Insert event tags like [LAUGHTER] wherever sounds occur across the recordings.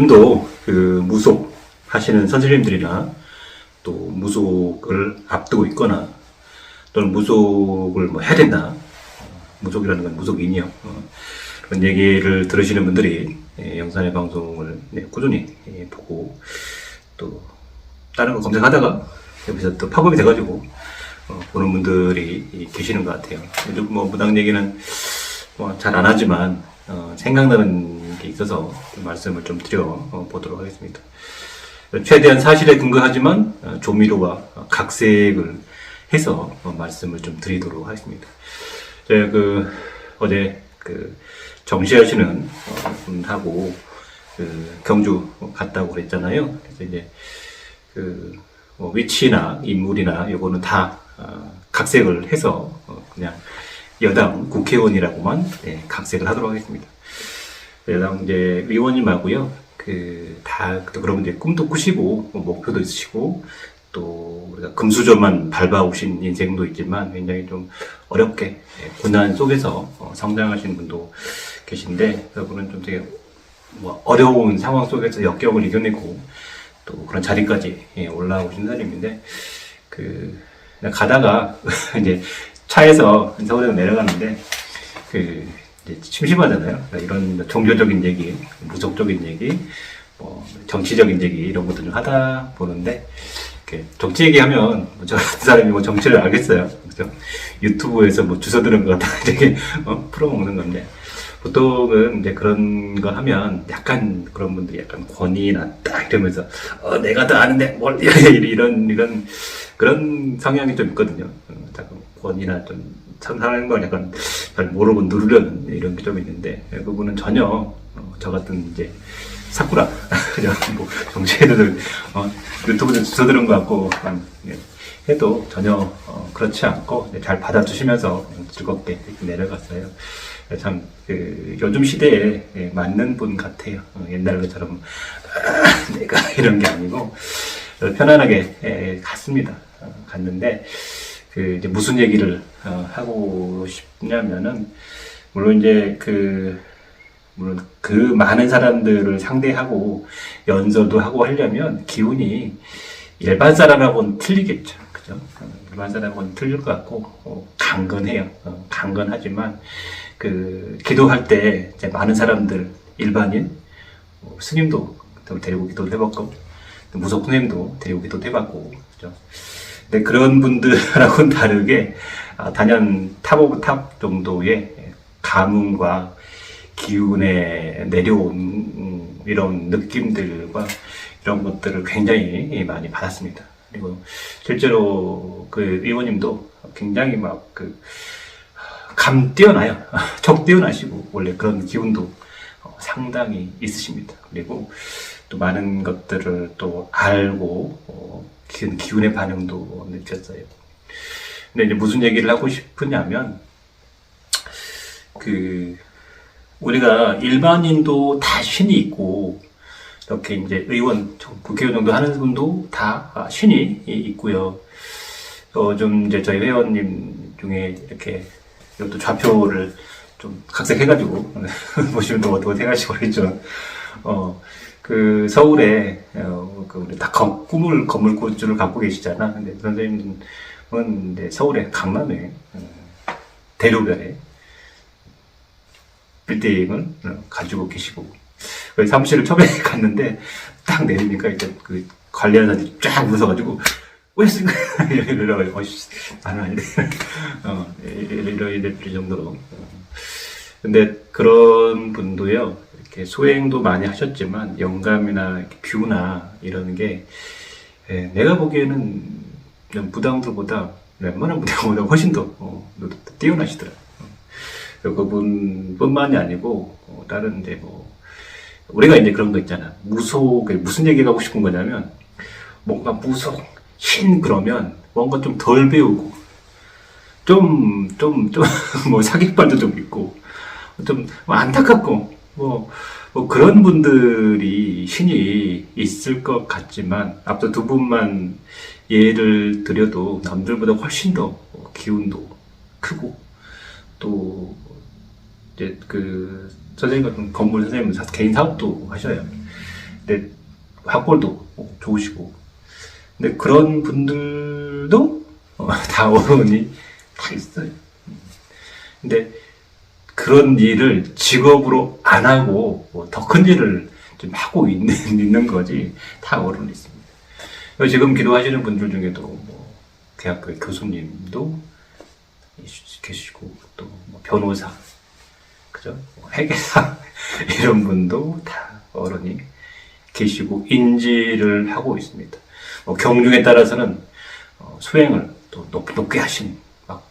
요즘도 그 무속 하시는 선생님들이나 또 무속을 앞두고 있거나 또는 무속을 뭐 해야 된다. 무속이라는 건 무속인이요. 어, 그런 얘기를 들으시는 분들이 예, 영산의 방송을 네, 꾸준히 예, 보고 또 다른 거 검색하다가 여기서 또 팝업이 돼가지고 어, 보는 분들이 이- 계시는 것 같아요. 요즘 뭐 무당 얘기는 뭐 잘 안 하지만 어, 생각나는 게 있어서 좀 말씀을 좀 드려 어, 보도록 하겠습니다. 최대한 사실에 근거하지만 어, 조미료와 어, 각색을 해서 어, 말씀을 좀 드리도록 하겠습니다. 제가 그 어제 그 정시하시는 어, 분하고 그 경주 갔다고 그랬잖아요. 그래서 이제 그뭐 위치나 인물이나 요거는 다 어, 각색을 해서 어, 그냥 여당 국회의원이라고만 예, 각색을 하도록 하겠습니다. 여당 이제 의원님하고요. 그 다 그러면 이제 꿈도 꾸시고 뭐 목표도 있으시고 또 우리가 금수저만 밟아오신 인생도 있지만 굉장히 좀 어렵게 예, 고난 속에서 어, 성장하신 분도 계신데 그분은 좀 되게 뭐 어려운 상황 속에서 역경을 이겨내고 또 그런 자리까지 예, 올라오신 사람인데 그 가다가 [LAUGHS] 이제 차에서 서울에서 내려가는데 그 이제 심심하잖아요. 이런 종교적인 얘기, 무속적인 얘기, 뭐 정치적인 얘기 이런 것들 좀 하다 보는데 이렇게 정치 얘기하면 뭐저 같은 사람이 뭐 정치를 알겠어요. 그죠? 유튜브에서 뭐 주워 들은 거 같다 [LAUGHS] 되게 어, 풀어먹는 건데 보통은 이제 그런 거 하면 약간 그런 분들이 약간 권위 났다 이러면서 어 내가 더 아는데 뭘 [LAUGHS] 이런 이런 그런 성향이 좀 있거든요. 어, 약간 권위나 좀 참사하는 걸 약간 잘 모르고 누르려는 이런 게 좀 있는데 예, 그분은 전혀 어, 저 같은 이제 사쿠라 [LAUGHS] 뭐 정치애들 어, 유튜브에 주워 들은 것 같고 예, 해도 전혀 어, 그렇지 않고 네, 잘 받아주시면서 즐겁게 내려갔어요. 참, 그, 요즘 시대에 예, 맞는 분 같아요. 어, 옛날 것처럼, 아, 내가 [LAUGHS] 이런 게 아니고, 어, 편안하게 예, 갔습니다. 어, 갔는데, 그, 이제 무슨 얘기를 어, 하고 싶냐면은, 물론 이제 그, 물론 그 많은 사람들을 상대하고 연설도 하고 하려면 기운이 일반 사람하고는 틀리겠죠. 그죠? 어, 일반 사람하고는 틀릴 것 같고, 어, 강건해요. 어, 강건하지만, 그, 기도할 때 이제 많은 사람들, 일반인, 어, 스님도 또 데리고 기도를 해봤고, 또 무속 스님도 데리고 기도를 해봤고, 그죠? 근데 그런 분들하고는 [LAUGHS] 다르게, 아, 단연 탑 오브 탑 정도의 감흥과 기운에 내려온 음, 이런 느낌들과 이런 것들을 굉장히 많이 받았습니다. 그리고 실제로 그 의원님도 굉장히 막 그 감 뛰어나요. [LAUGHS] 적 뛰어나시고 원래 그런 기운도 어, 상당히 있으십니다. 그리고 또 많은 것들을 또 알고 어, 그 기운의 반응도 느꼈어요. 근데 이제 무슨 얘기를 하고 싶으냐면 그 우리가 일반인도 다 신이 있고 이렇게 이제 의원, 국회의원 정도 하는 분도 다 아, 신이 있고요. 어, 좀 이제 저희 회원님 중에 이렇게 이것도 좌표를 좀 각색해가지고 [LAUGHS] 보시면 또 어떻게 생각하시고 그랬죠. 어, 그 서울에 어, 그 우리 다 건- 꿈을 건물 구주를 갖고 계시잖아. 근데 선생님은 이제 서울에 강남에 어, 대로변에 빌딩을 어, 가지고 계시고 그 사무실을 처음에 [LAUGHS] 갔는데 딱 내리니까 이제 그 관리하는 쫙 웃어가지고 왜쓴 거야 이러가지고 어씨 나는 아닌데 [LAUGHS] 어 이러 이럴 정도로 어. 근데 그런 분도요 소행도 많이 하셨지만 영감이나 뷰나 이런 게 예, 내가 보기에는 무당들보다 웬만한 무당보다 훨씬 더 어, 뛰어나시더라. 그분뿐만이 아니고 어, 다른 이제 뭐 우리가 이제 그런 거 있잖아. 무속 무슨 얘기 하고 싶은 거냐면 뭔가 무속 신 그러면 뭔가 좀 덜 배우고 좀 좀 좀 [LAUGHS] 뭐 사기발도 좀 있고 좀 안타깝고 뭐, 뭐 그런 분들이 신이 있을 것 같지만 앞서 두 분만 예를 들여도 남들보다 훨씬 더 기운도 크고 또 이제 그 선생님 같은 건물 선생님은 사- 개인 사업도 하셔요. 근데 학벌도 좋으시고 근데 그런 분들도 어, [LAUGHS] 다 어른이 다 있어요. 근데 그런 일을 직업으로 안 하고 뭐 더큰 일을 좀 하고 있는, [LAUGHS] 있는 거지 다 어른이 있습니다. 지금 기도하시는 분들 중에도 뭐 대학교 교수님도 계시고 또 뭐 변호사 그죠 뭐 회계사 [LAUGHS] 이런 분도 다 어른이 계시고 인지를 하고 있습니다. 뭐 경중에 따라서는 어, 수행을 또 높, 높게 하신 막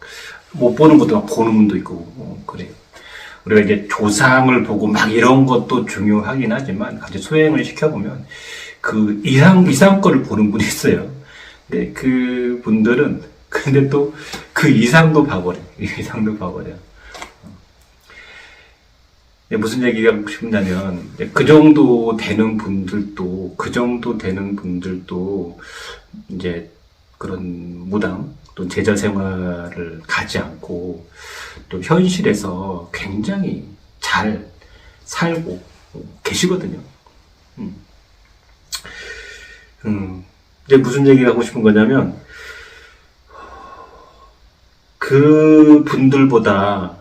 못 보는 것도 막 보는 분도 있고 어, 그래요. 우리가 이제 조상을 보고 막 이런 것도 중요하긴 하지만 같이 수행을 시켜보면 그 이상 이상 거를 보는 분이 있어요. 근데 그 분들은 근데 또 그 이상도 봐버려. [LAUGHS] 이상도 봐버려. 네, 무슨 얘기가 싶냐면 그 정도 되는 분들도 그 정도 되는 분들도 이제 그런 무당 또 제자 생활을 가지 않고 또 현실에서 굉장히 잘 살고 계시거든요. 음. 음, 이제 무슨 얘기가 하고 싶은 거냐면 그 분들보다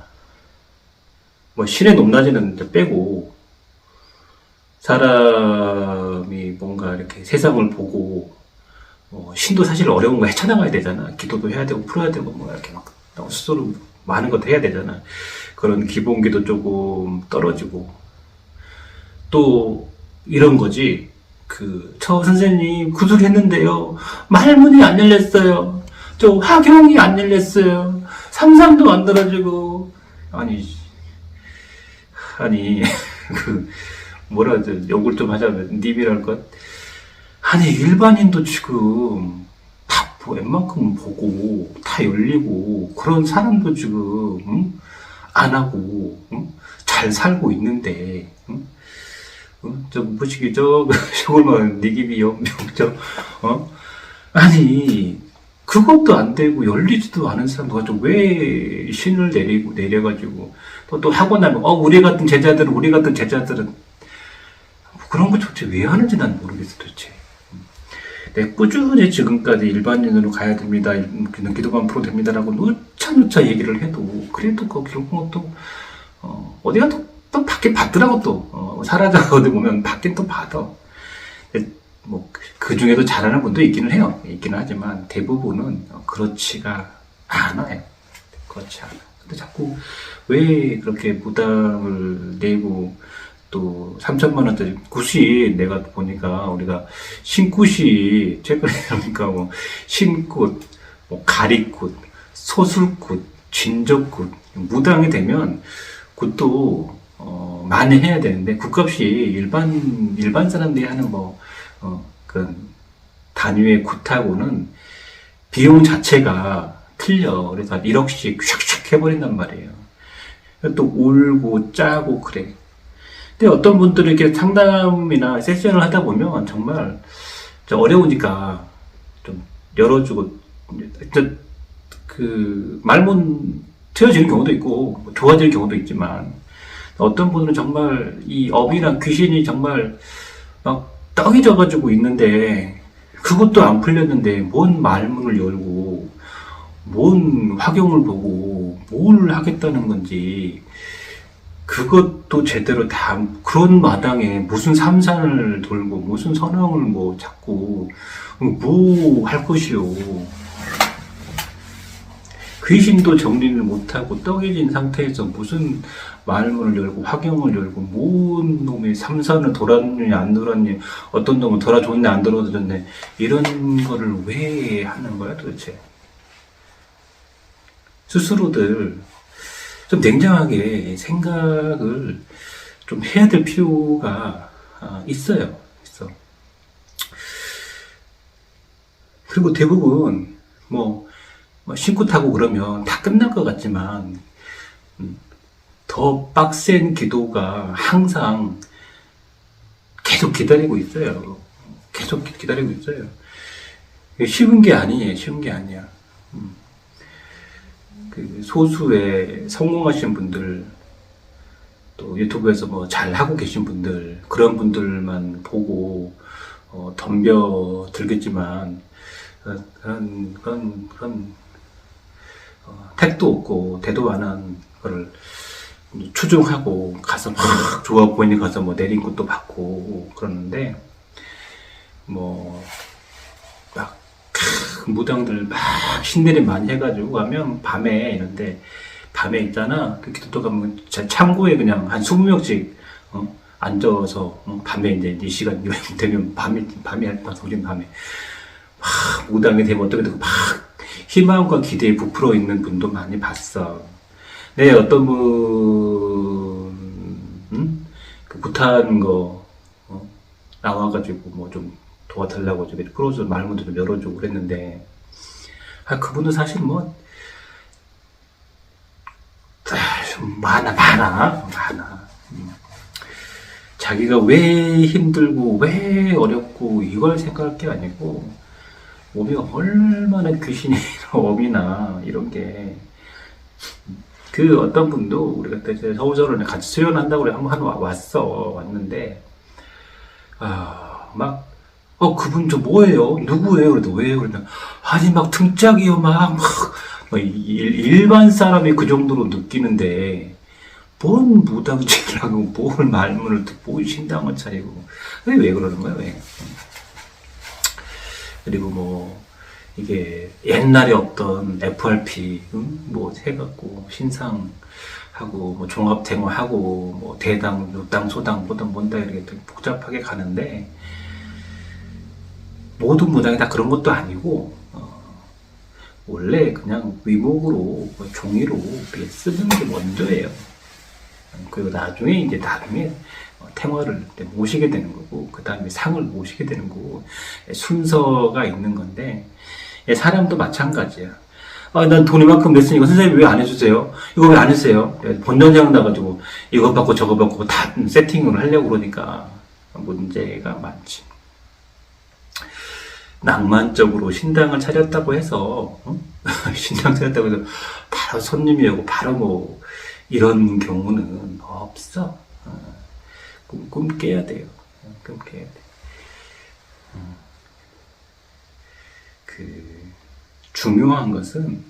뭐 신의 높낮이는 빼고 사람이 뭔가 이렇게 세상을 보고 뭐 신도 사실 어려운 거 헤쳐나가야 되잖아. 기도도 해야 되고 풀어야 되고 뭐 이렇게 막 스스로 많은 것도 해야 되잖아. 그런 기본기도 조금 떨어지고 또 이런 거지. 그 저 선생님 구술했는데요. 말문이 안 열렸어요. 저 화경이 안 열렸어요. 삼삼도 안 떨어지고 아니 아니 [LAUGHS] 그 뭐라 저 욕을 좀 하자면 님이랄 것 아니 일반인도 지금 다 웬만큼 보고 다 열리고 그런 사람도 지금 응? 안 하고 응? 잘 살고 있는데 응? 어? 저 뭐시기 저 [LAUGHS] 쇼골만 니기비 연병저 어 아니 그것도 안 되고 열리지도 않은 사람 좀왜 신을 내리고 내려가지고 또, 또 하고 나면 어 우리 같은 제자들은 우리 같은 제자들은 뭐 그런 거 도대체 왜 하는지 난 모르겠어 도대체. 네, 꾸준히 지금까지 일반인으로 가야 됩니다. 그냥 기도만 풀어도 됩니다라고 누차 누차 얘기를 해도 그래도 그 결국은 또 어, 어디가 또, 또 받긴 받더라고 또 어, 사라져 어디 보면 받긴 또 받아. 뭐그 중에도 잘하는 분도 있기는 해요. 있기는 하지만 대부분은 그렇지가 않아요. 그렇지 않아. 근데 자꾸 왜 그렇게 무당을 내고 또 3천만 원짜리 굿이 내가 보니까 우리가 신굿이 최근에 [LAUGHS] 보니까 뭐 신굿, 뭐 가리굿, 소술굿, 진적굿 무당이 되면 굿도 어, 많이 해야 되는데 굿값이 일반 일반 사람들이 하는 뭐 어, 그 단위의 굿하고는 비용 자체가 틀려. 그래서 1억씩 슉슉 해버린단 말이에요. 또 울고 짜고 그래. 근데 어떤 분들은 이렇게 상담이나 세션을 하다 보면 정말 어려우니까 좀 열어주고 그 말문 트여지는 경우도 있고 뭐 좋아지는 경우도 있지만 어떤 분은 정말 이 업이나 귀신이 정말 막 떡이 져가지고 있는데 그것도 안 풀렸는데 뭔 말문을 열고 뭔 화경을 보고 뭘 하겠다는 건지 그것도 제대로 다 그런 마당에 무슨 삼산을 돌고 무슨 선왕을 뭐 잡고 뭐 할 것이요. 귀신도 정리를 못하고 떡해진 상태에서 무슨 말문을 열고 화경을 열고 뭔 놈의 삼선을 돌았느냐 안 돌았냐 어떤 놈은 돌아줬네 안 돌아줬네 이런 거를 왜 하는 거야 도대체? 스스로들 좀 냉정하게 생각을 좀 해야 될 필요가 아, 있어요 있어 그리고 대부분 뭐뭐 신고 타고 그러면 다 끝날 것 같지만 음, 더 빡센 기도가 항상 계속 기다리고 있어요. 계속 기- 기다리고 있어요. 쉬운 게 아니에요. 쉬운 게 아니야. 음. 그 소수의 성공하신 분들 또 유튜브에서 뭐 잘 하고 계신 분들 그런 분들만 보고 어, 덤벼 들겠지만 어, 그런 그런 그런 어, 택도 없고 대도 안 한 거를 추종하고 가서 막 [LAUGHS] 좋아 보이니 가서 뭐 내린 것도 받고 그러는데 뭐 막 무당들 막 신내림 많이 해가지고 가면 밤에 이런데 밤에 있잖아 그 기도 가면 자- 창고에 그냥 한 20명씩 어? 앉아서 어? 밤에 이제 이 시간 [LAUGHS] 되면 밤에 밤에 할 방송 우린 밤에 막 무당이 되면 어떻게 되고 막 희망과 기대에 부풀어 있는 분도 많이 봤어. 네 어떤 분, 음? 그 부탄 거 어? 나와가지고 뭐 좀 도와달라고 저기 프로즈 말문도 좀 열어주고 그랬는데 아 그분도 사실 뭐 아, 좀 많아 많아 많아. 음. 자기가 왜 힘들고 왜 어렵고 이걸 생각할 게 아니고 몸이 얼마나 귀신이 업이나 [LAUGHS] 이런 게 그 어떤 분도 우리 그때 이제 서울저론에 같이 수련한다고 그래 한번 한 왔어 왔는데 아 막 어 그분 저 뭐예요? 누구예요? 그래도 왜요? 그러다 아니 막 등짝이요 막막 일 반 사람이 그 정도로 느끼는데 뭔 무당질을 하고 뭘 말문을 듣고 뭘 신당을 차리고. 왜, 왜 그러는 거야 왜? 그리고 뭐 이게 옛날에 없던 FRP 응? 뭐 해갖고 신상 하고 뭐 종합탱화 하고 뭐 대당 요당 소당 뭐든 뭔다 이렇게 복잡하게 가는데 모든 무당이 다 그런 것도 아니고 어, 원래 그냥 위목으로 뭐 종이로 쓰는 게 먼저예요. 그리고 나중에 이제 나중에 어, 탱화를 이제 모시게 되는 거고 그 다음에 상을 모시게 되는 거고 순서가 있는 건데 예, 사람도 마찬가지야. 아, 난 돈 이만큼 냈으니까 선생님 왜 안 해주세요? 이거 왜안 했어요? 예, 본전장 나가지고 이것 받고 저거 받고 다 세팅을 하려고 그러니까 문제가 많지. 낭만적으로 신당을 차렸다고 해서 어? [LAUGHS] 신당 차렸다고 해서 바로 손님이 오고 바로 뭐 이런 경우는 없어. 어, 꿈, 꿈 깨야 돼요. 어, 꿈 깨야 돼. 음. 그 중요한 것은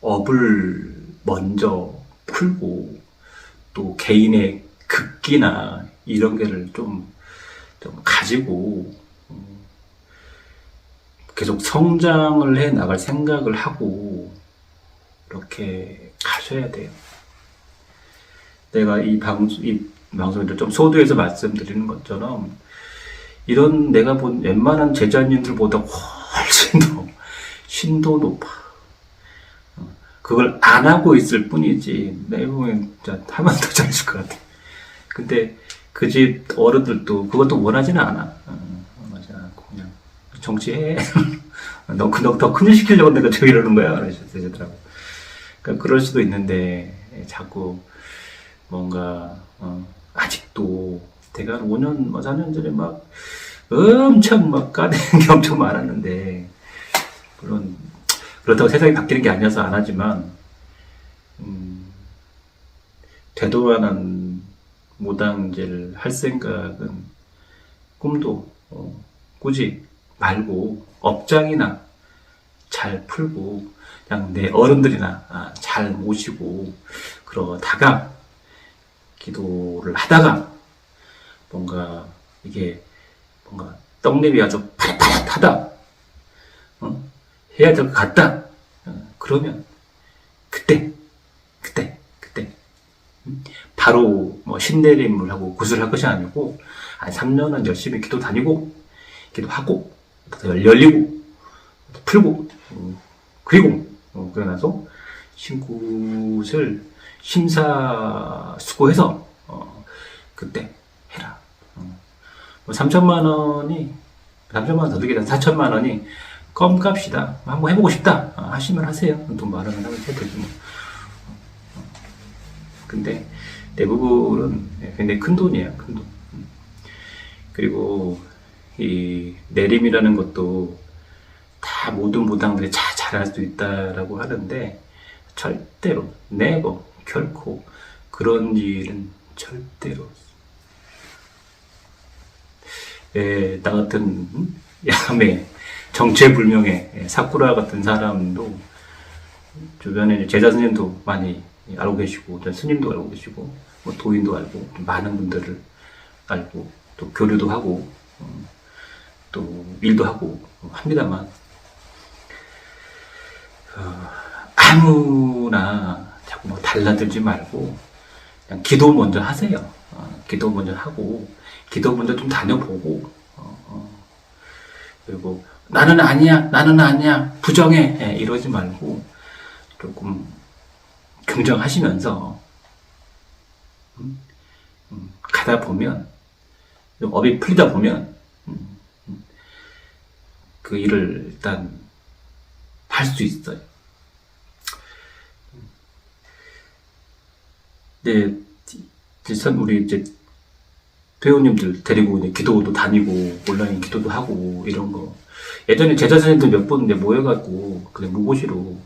업을 먼저 풀고 또 개인의 극기나 이런 게를 좀, 좀 가지고 음, 계속 성장을 해 나갈 생각을 하고 이렇게 가셔야 돼요. 내가 이 방송, 이 방송에도 좀 소두에서 말씀드리는 것처럼 이런 내가 본 웬만한 제자님들보다 훨씬 더 신도 높아. 어, 그걸 안 하고 있을 뿐이지 내 보면 진짜 하면 더 잘했을 것 같아. 근데 그 집 어른들도 그것도 원하지는 않아. 정치해. 너너더 큰 일 시키려고 내가 저 이러는 거야. 그러시더라고. 그러니까 그럴 수도 있는데 자꾸 뭔가 어, 아직도 제가 한 5년, 뭐 4년 전에 막 엄청 막 까대는 게 [LAUGHS] 엄청 많았는데 물론 그렇다고 세상이 바뀌는 게 아니어서 안 하지만 음, 되도안한 무당제를 할 생각은 꿈도 어, 꾸지 말고 업장이나 잘 풀고 그냥 내 어른들이나 아, 잘 모시고 그러다가 기도를 하다가 뭔가 이게 뭔가 떡잎이 아주 파릇파릇하다 어? 해야 될 것 같다 어, 그러면 그때 그때 그때 음? 바로 뭐 신내림을 하고 구슬할 것이 아니고 한 3년은 열심히 기도 다니고 기도하고 또 열리고 또 풀고 음, 그리고 어, 그러고 나서 신굿을 심사수고해서 어, 그때 해라. 어. 뭐 3천만 원이 3천만 원 더 들게 4천만 원이 껌값이다. 한번 해보고 싶다. 어, 하시면 하세요. 돈 많으면 하면 되지 뭐. 어. 근데 대부분은 굉장히 큰 돈이에요. 큰 돈. 음. 그리고 이 내림이라는 것도 다 모든 무당들이 다 잘할 수 있다라고 하는데 절대로 네버 결코 그런 일은 절대로 예, 나 같은 음? 야매 정체불명의 예, 사쿠라 같은 사람도 주변에 제자 스님도 많이 알고 계시고 또 스님도 알고 계시고 뭐 도인도 알고 많은 분들을 알고 또 교류도 하고 음, 또 일도 하고 합니다만 어, 아무나 자꾸 뭐 달라들지 말고 그냥 기도 먼저 하세요. 어, 기도 먼저 하고 기도 먼저 좀 다녀보고 어, 어. 그리고 나는 아니야, 나는 아니야, 부정해 예, 이러지 말고 조금 긍정하시면서 음, 음, 가다 보면 좀 업이 풀리다 보면 그 일을 일단 할 수 있어요. 네, 선 우리 이제 배우님들 데리고 이제 기도도 다니고 온라인 기도도 하고 이런 거 예전에 제자 선생님들 몇 분 이제 모여갖고 그냥 무고시로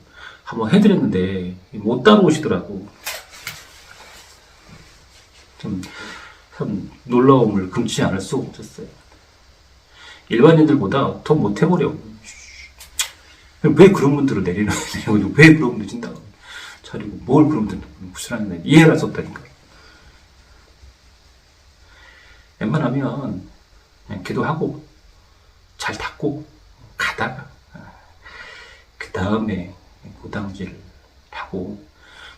한번 해드렸는데 못 따라오시더라고. 좀, 참 놀라움을 금치 않을 수 없었어요. 일반인들보다 더 못해버려. 왜 그런 분들을 내리는? 왜 그런 분들 진다? 차리고 뭘 그런 분들 무시하는 이해를 할수 없다니까. 웬만하면 그냥 기도하고 잘 닦고 가다가 그 다음에 무당질을 하고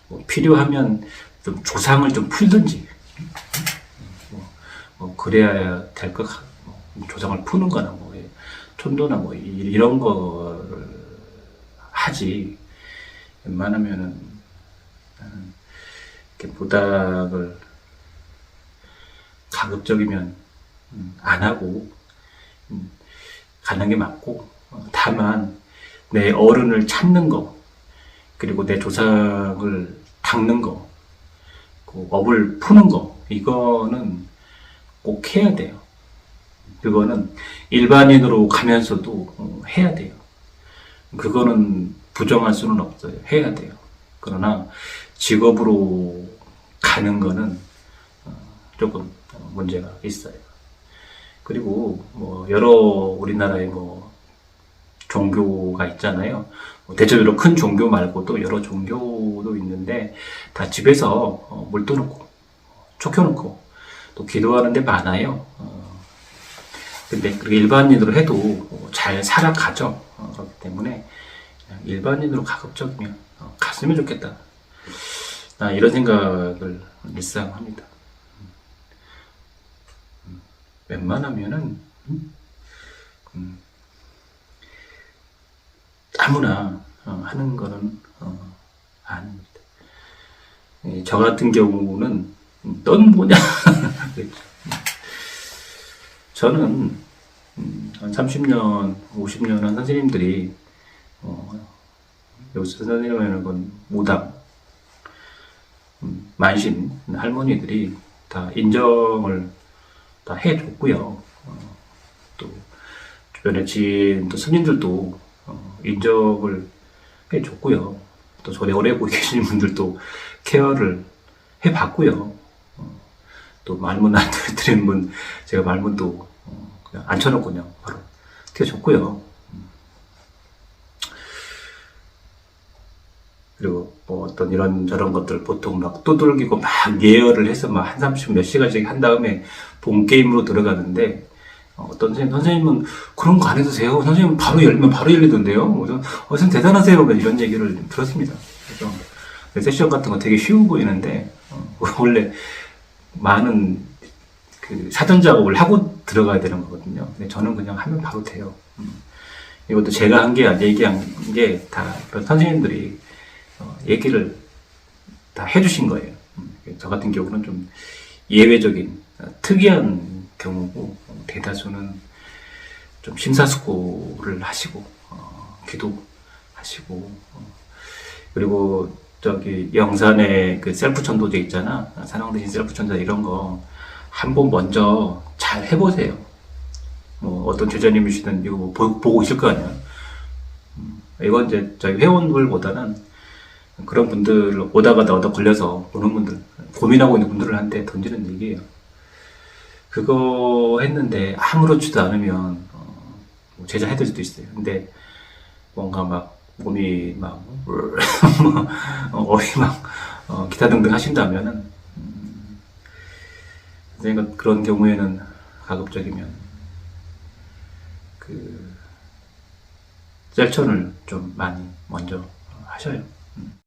뭐 필요하면 좀 조상을 좀 풀든지 뭐, 뭐 그래야 될것뭐 조상을 푸는 거나 뭐 촌도나 뭐 이- 이런 거를 하지 웬만하면은 이렇게 무당을 가급적이면 음, 안 하고 음, 가는 게 맞고 어, 다만 내 어른을 찾는 거 그리고 내 조상을 닦는 거 그 업을 푸는 거 이거는 꼭 해야 돼요. 그거는 일반인으로 가면서도 어, 해야 돼요. 그거는 부정할 수는 없어요. 해야 돼요. 그러나 직업으로 가는 거는 어, 조금 어, 문제가 있어요. 그리고 뭐 여러 우리나라의 뭐 종교가 있잖아요. 뭐 대체적으로 큰 종교 말고 또 여러 종교도 있는데 다 집에서 어, 물 떠놓고 촉혀놓고 또 기도하는 데 많아요. 어, 근데 그렇게 일반인으로 해도 어, 잘 살아가죠. 어, 그렇기 때문에 일반인으로 가급적이면 어, 갔으면 좋겠다. 아, 이런 생각을 일상 합니다. 웬만하면은 음, 음, 아무나 어, 하는 거는 어, 아닙니다. 예, 저 같은 경우는 음, 넌 뭐냐? [LAUGHS] 그랬죠. 저는 음, 한 30년, 50년 한 선생님들이 어, 여기서 선생님이라는 건 무당, 음, 만신 할머니들이 다 인정을 다 해줬고요. 어, 또 주변에 지인 또 스님들도 어, 인정을 해줬고요. 또 저래 오래 보고 계시는 분들도 케어를 해봤고요. 어, 또 말문 안 드리는 분 제가 말문도 앉혀놓고 그냥 바로 튀어줬고요. 음. 그리고 뭐 어떤 이런 저런 것들 보통 막 두들기고 막 예열을 해서 막한 30, 몇 시간씩 한 다음에 본 게임으로 들어가는데 어, 어떤 선생님, 선생님은 그런 거 안 해도 돼요. 선생님은 바로 열면 바로 열리던데요. 뭐 저, 어, 선생님 대단하세요. 뭐 이런 얘기를 좀 들었습니다. 그래서 세션 같은 거 되게 쉬워 보이는데 어, [LAUGHS] 원래 많은 그 사전 작업을 하고 들어가야 되는 거거든요. 근데 저는 그냥 하면 바로 돼요. 음. 이것도 제가 한 게 아니라 얘기한 게 다 선생님들이 어, 얘기를 다 해주신 거예요. 음, 저 같은 경우는 좀 예외적인 어, 특이한 경우고 어, 대다수는 좀 심사숙고를 하시고 어, 기도하시고 어, 그리고 저기 영산에 그 셀프 천도제 있잖아 사랑 대신 셀프 천도제 이런 거 한번 먼저 잘 해보세요. 뭐 어떤 제자님이시든 이거 뭐 보, 보고 있을 거 아니야. 음, 이건 이제 저희 회원들보다는 그런 분들 오다 가다 오다 걸려서 오는 분들 고민하고 있는 분들한테 던지는 얘기예요. 그거 했는데 아무렇지도 않으면 어, 뭐 제자해될 수도 있어요. 근데 뭔가 막 몸이 막 [LAUGHS] 어이 막 어, 기타 등등 하신다면은 음, 선생님 그런 경우에는 가급적이면 그 셀천을 좀 많이 먼저 하셔요.